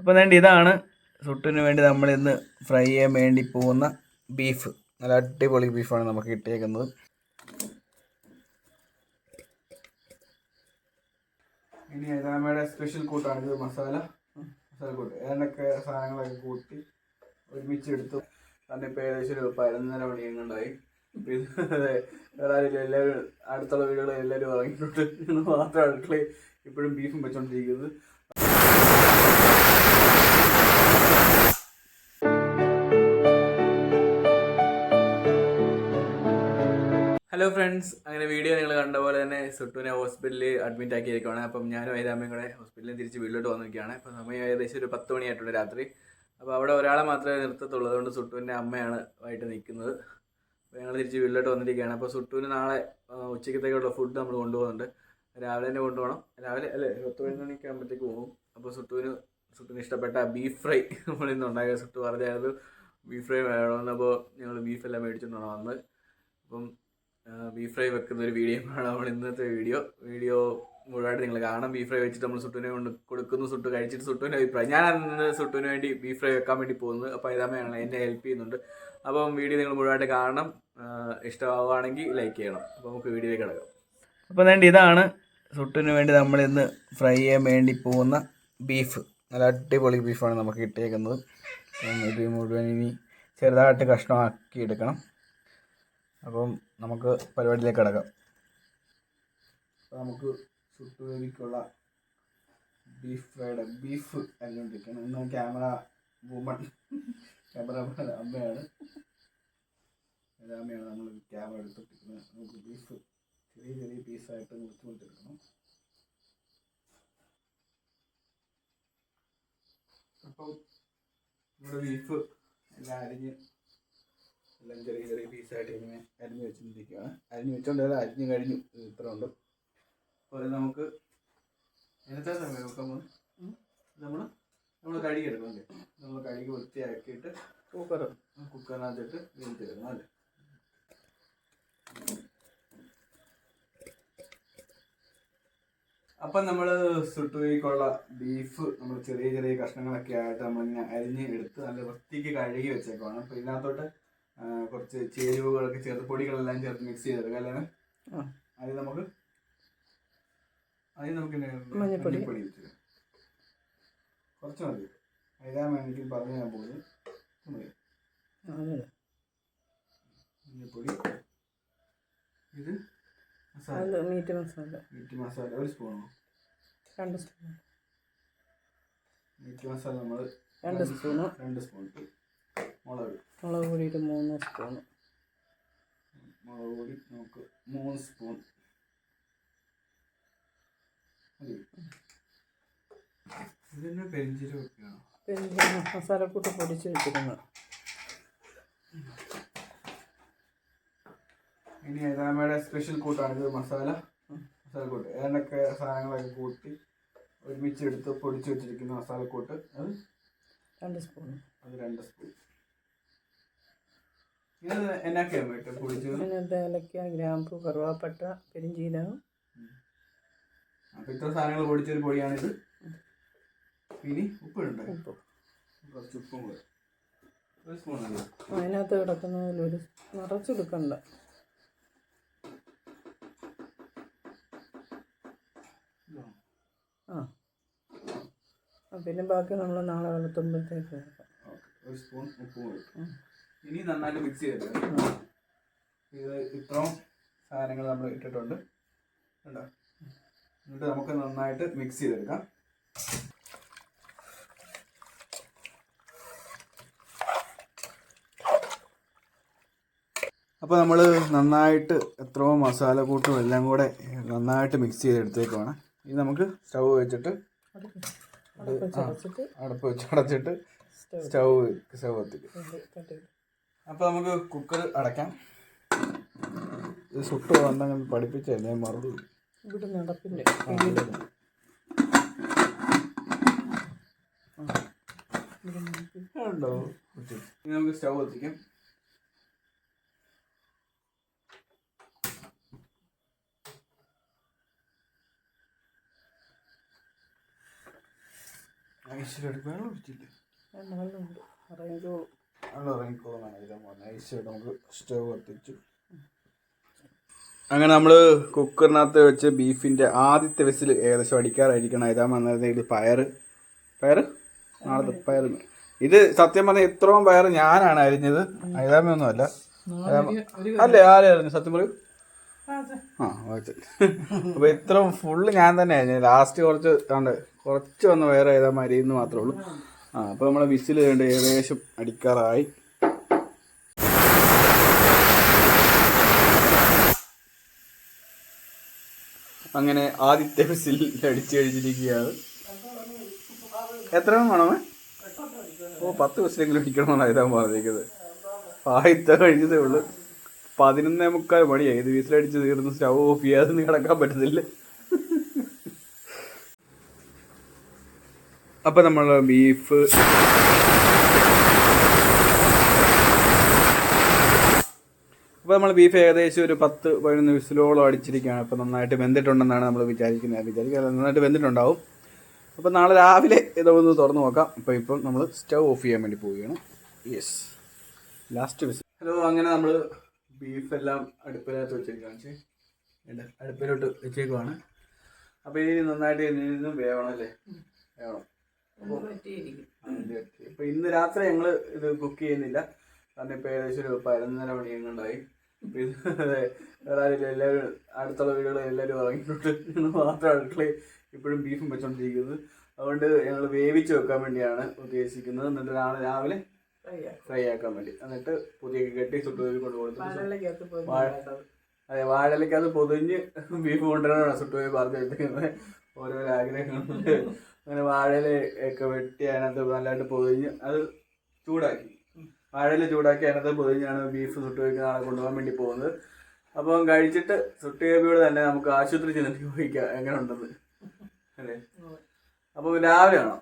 അപ്പോൾ വേണ്ടി ഇതാണ് സുട്ടിന് വേണ്ടി നമ്മൾ ഇന്ന് ഫ്രൈ ചെയ്യാൻ വേണ്ടി പോകുന്ന ബീഫ് നല്ല അടിപൊളി ബീഫാണ് നമുക്ക് കിട്ടിയേക്കുന്നത്. ഇനി ഏതാമയുടെ സ്പെഷ്യൽ കൂട്ടാണ് ഇത് മസാല. മസാല കൂട്ട്. ഏതൊക്കെ സാധനങ്ങളൊക്കെ കൂട്ടി ഒരുമിച്ച് എടുത്തു തന്നെ ഇപ്പോൾ ഏകദേശം ഒരു പതിനൊന്നര മണി ഉണ്ടായി ഇപ്പം വേറെ എല്ലാവരും അടുത്തുള്ള വീടുകൾ എല്ലാവരും ഇറങ്ങിയിട്ടുണ്ട് മാത്രം അടുക്കളയിൽ ഇപ്പോഴും ബീഫും വെച്ചോണ്ടിരിക്കുന്നത്. ഹലോ ഫ്രണ്ട്സ് അങ്ങനെ വീഡിയോ നിങ്ങൾ കണ്ട പോലെ തന്നെ സുട്ടുവിനെ ഹോസ്പിറ്റലിൽ അഡ്മിറ്റ് ആക്കിയിരിക്കുകയാണ് അപ്പം ഞാനും ഏതാമ്മയും കൂടെ ഹോസ്പിറ്റലിൽ തിരിച്ച് വീട്ടിലോട്ട് വന്നിരിക്കുകയാണ്. അപ്പം സമയം ഏകദേശം ഒരു പത്ത് മണിയായിട്ടുണ്ട് രാത്രി. അപ്പോൾ അവിടെ ഒരാളെ മാത്രമേ നിർത്തത്തുള്ളൂ. അതുകൊണ്ട് സുട്ടുവിന്റെ അമ്മയാണ് ആയിട്ട് നിൽക്കുന്നത്. അപ്പോൾ ഞങ്ങൾ തിരിച്ച് വീട്ടിലോട്ട് വന്നിരിക്കുകയാണ്. അപ്പോൾ സുട്ടുവിന് നാളെ ഉച്ചക്കത്തേക്കുള്ള ഫുഡ് നമ്മൾ കൊണ്ടുപോകുന്നുണ്ട്. രാവിലെ തന്നെ കൊണ്ടുപോകണം. രാവിലെ അല്ലേ പത്ത് പതിനൊന്ന് മണിക്ക് ആകുമ്പോഴത്തേക്ക് പോകും. അപ്പോൾ സുട്ടുവിന് സുട്ടുവിന് ഇഷ്ടപ്പെട്ട ബീഫ് ഫ്രൈ നമ്മൾ ഇന്ന് ഉണ്ടാക്കിയ സുട്ട് പറഞ്ഞായിരുന്നു. ബീഫ് ഫ്രൈ വേണമെന്ന് അപ്പോൾ ഞങ്ങൾ ബീഫെല്ലാം മേടിച്ചുകൊണ്ടാണ് വന്നത് അപ്പം ബീഫ് ഫ്രൈ വെക്കുന്ന ഒരു വീഡിയോ ആണ് നമ്മൾ ഇന്നത്തെ വീഡിയോ വീഡിയോ മുഴുവനായിട്ട് നിങ്ങൾ കാണാം ബീഫ് ഫ്രൈ വെച്ചിട്ട് നമ്മൾ സുട്ടുവിനെ കൊണ്ട് കൊടുക്കുന്നു. സുട്ടു കഴിച്ചിട്ട് സുട്ടുവിന്റെ അഭിപ്രായം. ഞാൻ അന്ന് സുട്ടുവിന് വേണ്ടി ബീഫ് ഫ്രൈ വെക്കാൻ വേണ്ടി പോകുന്നത് അപ്പോൾ ഇതാമയാണ് എന്നെ ഹെൽപ്പ് ചെയ്യുന്നുണ്ട്. അപ്പം വീഡിയോ നിങ്ങൾ മുഴുവനായിട്ട് കാണണം. ഇഷ്ടമാവുകയാണെങ്കിൽ ലൈക്ക് ചെയ്യണം. അപ്പോൾ നമുക്ക് വീഡിയോയിലേക്ക് കിടക്കാം. അപ്പോൾ വേണ്ടി ഇതാണ് സുട്ടിന് വേണ്ടി നമ്മൾ ഇന്ന് ഫ്രൈ ചെയ്യാൻ വേണ്ടി പോകുന്ന ബീഫ് നല്ല അടിപൊളി ബീഫാണ് നമുക്ക് കിട്ടിയേക്കുന്നത്. ഇത് മുഴുവൻ ഇനി ചെറുതായിട്ട് കഷ്ണമാക്കി എടുക്കണം. അപ്പം നമുക്ക് പരിപാടിയിലേക്ക് കിടക്കാം. അപ്പോൾ നമുക്ക് ചുട്ടുവേലിക്കുള്ള ബീഫ് ഫ്രൈഡ് ബീഫ് അരിഞ്ഞുകൊണ്ടിരിക്കണം ഇന്ന് ക്യാമറ വുമൺ ക്യാമറ അമ്മയാണ്. അമ്മയാണ് നമ്മൾ ക്യാമറ എടുത്തിട്ടിരിക്കുന്നത് നമുക്ക് ബീഫ് ചെറിയ ചെറിയ പീസായിട്ട് മുറിച്ചു കൊടുത്തിരിക്കണം അപ്പം നമ്മുടെ ബീഫ് എല്ലാം അരിഞ്ഞ് എല്ലാം ചെറിയ ചെറിയ പീസായിട്ട് ഇങ്ങനെ അരിഞ്ഞ് വെച്ചിരിക്കുകയാണ് അരിഞ്ഞ് വെച്ചോണ്ട് അരിഞ്ഞ് കഴിഞ്ഞു. ഇത് ഇത്ര ഉണ്ട് അപ്പോൾ നമുക്ക് എന്നത്തെ സമയം നമുക്ക് നമ്മൾ നമ്മൾ കഴുകിയെടുക്കണം അല്ലേ? നമ്മൾ കഴുകി വൃത്തിയാക്കിയിട്ട് കുക്കർ കുക്കറിനകത്തിട്ട് വീട്ടിൽ ഇടണം അല്ലേ? അപ്പം നമ്മൾ സുട്ടുകയ്ക്കുള്ള ബീഫ് നമ്മൾ ചെറിയ ചെറിയ കഷ്ണങ്ങളൊക്കെ ആയിട്ട് നമ്മളിങ്ങനെ അരിഞ്ഞ് എടുത്ത് നല്ല വൃത്തിക്ക് കഴുകി വെച്ചേക്കുവാണ്. അപ്പം ഇതിനകത്തോട്ട് കുറച്ച് ചേരുവകളൊക്കെ ചേർത്ത് പൊടികളെല്ലാം ചേർത്ത് മിക്സ് ചെയ്തെടുക്കാം അല്ലേ? അത് നമുക്ക് അത് നമുക്ക് മഞ്ഞപ്പൊടി. കുറച്ച് മതി. അതിതാ എനിക്ക് പറഞ്ഞു ഞാൻ പോകുന്നത് മഞ്ഞപ്പൊടി. ഇത് മസാല. മീറ്റ് മസാല. മീറ്റ് മസാല ഒരു സ്പൂണോ? രണ്ട് സ്പൂൺ മീറ്റ് മസാല നമ്മൾ രണ്ട് സ്പൂണ്. രണ്ട് സ്പൂൺ ഇട്ടു മുളക്. മുളക് പൊടി മൂന്ന് സ്പൂൺ മുളക് പൊടി നമുക്ക് മൂന്ന് സ്പൂൺ പെരിഞ്ചീരകമൊക്കെയാണോ പിന്നെ മസാലക്കൂട്ട് പൊടിച്ച് വെച്ചിരുന്നത്. ഇനി ഏതാമയുടെ സ്പെഷ്യൽ കൂട്ടാണ്. ഇത് മസാല മസാലക്കൂട്ട് ഏതൊക്കെ സാധനങ്ങളൊക്കെ കൂട്ടി ഒരുമിച്ച് എടുത്ത് പൊടിച്ച് വെച്ചിരിക്കുന്ന മസാലക്കൂട്ട് അത് രണ്ട് സ്പൂൺ അത് രണ്ട് സ്പൂൺ ഇത് എന്നൊക്കെയാണ് വീട്ടിൽ പൊടിച്ചത്? അതിനകത്ത് ഏലക്ക ഗ്രാമ്പു കറുവാപ്പട്ട പെരിഞ്ചീരകം. അപ്പോൾ ഇത്ര സാധനങ്ങൾ പൊടിച്ചൊരു പൊടിയാണിത്. ഇനി ഉപ്പിടുണ്ടോ? ഉപ്പ്. കുറച്ച് ഉപ്പും കൂടെ. ഒരു സ്പൂൺ അതിനകത്ത് കിടക്കുന്നതിൽ ഒരു നിറച്ചെടുക്കണ്ട ആ. പിന്നെ ബാക്കി നമ്മൾ നാളെ വെളുത്തുമ്പോഴത്തേക്ക് ഓക്കെ ഒരു സ്പൂൺ ഉപ്പ് ഇനി നന്നായിട്ട് മിക്സ് ചെയ്ത്. ഇത് ഇത്രയും സാധനങ്ങൾ നമ്മൾ ഇട്ടിട്ടുണ്ട്. കണ്ടോ? എന്നിട്ട് നമുക്ക് നന്നായിട്ട് മിക്സ് ചെയ്തെടുക്കാം. അപ്പോൾ നമ്മൾ നന്നായിട്ട് എത്രയോ മസാല കൂട്ടും എല്ലാം കൂടെ നന്നായിട്ട് മിക്സ് ചെയ്തെടുത്തേക്കുവാണ്. ഇത് നമുക്ക് സ്റ്റൗ വെച്ചിട്ട് അടുപ്പ് വെച്ച് അടച്ചിട്ട് സ്റ്റൗ. സ്റ്റൗ കത്തിക്കും തട്ടി അപ്പോൾ നമുക്ക് കുക്കർ അടയ്ക്കാം. ഇത് സുട്ട് വന്നെങ്കിൽ പഠിപ്പിച്ചല്ലേ മറന്നു ഇവിടെ നടപ്പില്ലേ? ഉണ്ടോ നമുക്ക് സ്റ്റൗ കത്തിക്കാം ഐശ്വര്യ വെള്ളം കുടിച്ചില്ല വേണ്ട വെള്ളമുണ്ട് അറിയിക്കോളൂ വെള്ളം ഇറങ്ങിക്കോളാണ് ഇതാ പറഞ്ഞത്. ഐശ്വര്യ നമുക്ക് സ്റ്റവ് കത്തിച്ചു. അങ്ങനെ നമ്മൾ കുക്കറിനകത്ത് വെച്ച് ബീഫിന്റെ ആദ്യത്തെ വിസിൽ ഏകദേശം അടിക്കാറായിരിക്കണം. ഇതാ വന്നിരുന്നെങ്കിൽ പയർ പയർ നാളത്തെ പയർ ഇത് സത്യം പറഞ്ഞാൽ ഇത്രയും പയർ ഞാനാണ് അരിഞ്ഞത്. ഐതാമയൊന്നുമല്ല അല്ലേ ആരെയായിരുന്നു സത്യം പറയൂ. അപ്പൊ ഇത്ര ഫുള്ള് ഞാൻ തന്നെ ഞാൻ ലാസ്റ്റ് കുറച്ച് കണ്ട് കുറച്ച് വന്ന് വേറെ ഏതാ മരിയെന്ന് മാത്രമേ ഉള്ളൂ. ആ അപ്പൊ നമ്മളെ വിസിൽ കണ്ട് ഏകദേശം അടിക്കാറായി. അങ്ങനെ ആദ്യത്തെ വിസിൽ അടിച്ചു കഴിഞ്ഞിരിക്കുകയാണ്. എത്ര വേണോ? ഓ പത്ത് വിസിലെങ്കിലും അടിക്കണമെന്നാണ് ഇതാ പറഞ്ഞിരിക്കുന്നത്. ആദ്യത്തെ കഴിഞ്ഞതേ ഉള്ളൂ. പതിനൊന്നേ മുക്കാൽ മണിയായി ഏത് വീസിലടിച്ച് തീർന്ന് സ്റ്റവ് ഓഫ് ചെയ്യാതെ കിടക്കാൻ പറ്റത്തില്ല. അപ്പൊ നമ്മൾ ബീഫ്. അപ്പോൾ നമ്മൾ ബീഫ് ഏകദേശം ഒരു പത്ത് പതിനൊന്ന് വിസിലോളം അടിച്ചിരിക്കുകയാണ്. അപ്പോൾ നന്നായിട്ട് വെന്തിട്ടുണ്ടെന്നാണ് നമ്മൾ വിചാരിക്കുന്നത്. വിചാരിക്കുക നന്നായിട്ട് വെന്തിട്ടുണ്ടാവും. അപ്പോൾ നാളെ രാവിലെ ഇതൊന്ന് തുറന്നു നോക്കാം. അപ്പോൾ ഇപ്പം നമ്മൾ സ്റ്റവ് ഓഫ് ചെയ്യാൻ വേണ്ടി പോവുകയാണ്. യെസ് ലാസ്റ്റ് വിസിൽ ഹലോ അങ്ങനെ നമ്മൾ ബീഫ് എല്ലാം അടുപ്പിനകത്ത് വെച്ചിരിക്കുകയാണ്. ഉണ്ട് അടുപ്പിലോട്ട് വെച്ചേക്കുവാണ്. അപ്പോൾ ഇനി നന്നായിട്ട് നിന്നും വേവണം അല്ലേ? വേവണം. ഇപ്പൊ ഇന്ന് രാത്രി ഞങ്ങൾ ഇത് കുക്ക് ചെയ്യുന്നില്ല. കാരണം ഇപ്പൊ ഏകദേശം ഒരു പതിനൊന്നര മണി എങ്ങാണ്ടായി. പിന്നെ എല്ലാവരും അടുത്തുള്ള വീടുകൾ എല്ലാവരും ഇറങ്ങിയിട്ടുണ്ട് ഞങ്ങൾ മാത്രം അടുക്കളയിൽ ഇപ്പോഴും ബീഫും വെച്ചോണ്ടിരിക്കുന്നത്. അതുകൊണ്ട് ഞങ്ങൾ വേവിച്ച് വെക്കാൻ വേണ്ടിയാണ് ഉദ്ദേശിക്കുന്നത്. എന്നിട്ട് നാളെ രാവിലെ ഫ്രൈ ആക്കാൻ വേണ്ടി. എന്നിട്ട് പുതിയ കെട്ടി സുട്ടുകറി കൊണ്ട് കൊടുത്തു അതെ അത് പൊതിഞ്ഞ് ബീഫ് കൊണ്ടുവരാനാണ് സുട്ടുപോയി പറഞ്ഞു വെച്ചിരിക്കുന്നത്. ഓരോരോ ആഗ്രഹങ്ങളുണ്ട്. അങ്ങനെ വാഴയില ഒക്കെ വെട്ടി അതിനകത്ത് നല്ലതായിട്ട് പൊതിഞ്ഞ് അത് ചൂടാക്കി. വാഴയില ചൂടാക്കി അതിനകത്ത് പൊതിഞ്ഞാണ് ബീഫ് സുട്ടുപോയിക്ക് നാളെ കൊണ്ടുപോകാൻ വേണ്ടി പോകുന്നത്. അപ്പം കഴിച്ചിട്ട് സുട്ടുകേബിയോട് തന്നെ നമുക്ക് ആശുപത്രി ചെന്നിട്ട് ചോദിക്കാം എങ്ങനെ ഉണ്ടെന്ന് അല്ലേ അപ്പം രാവിലെ കാണാം